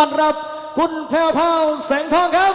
ต้อนรับคุณแพรววแสงทองครับ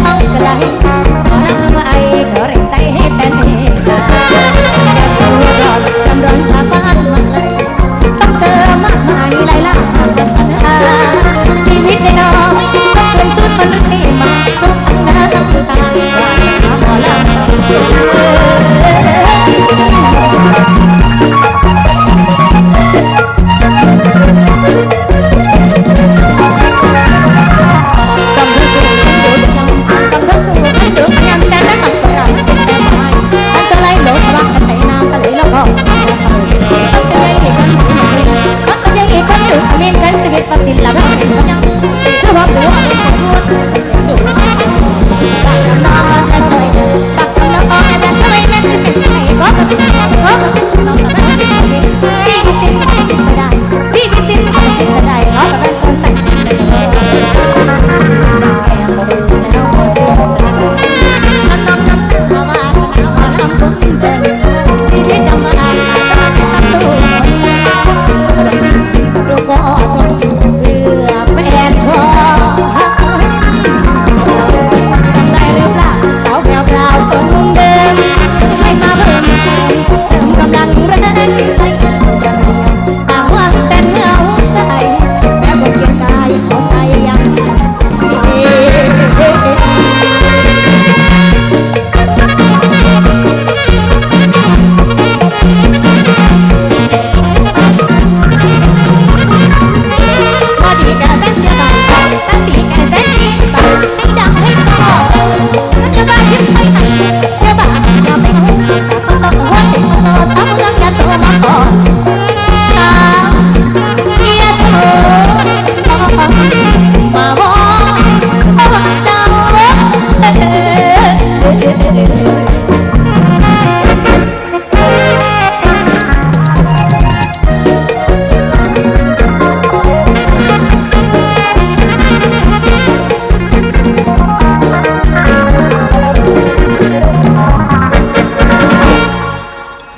เขาก็ได้ขอรับน้องไอ้ก็เร่งใจให้แฟน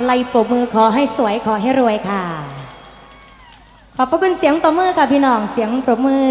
ไล่ปบมือขอให้สวยขอให้รวยค่ะ ขอบพระคุณเสียงปรบมือค่ะพี่น้องเสียงปรบมือ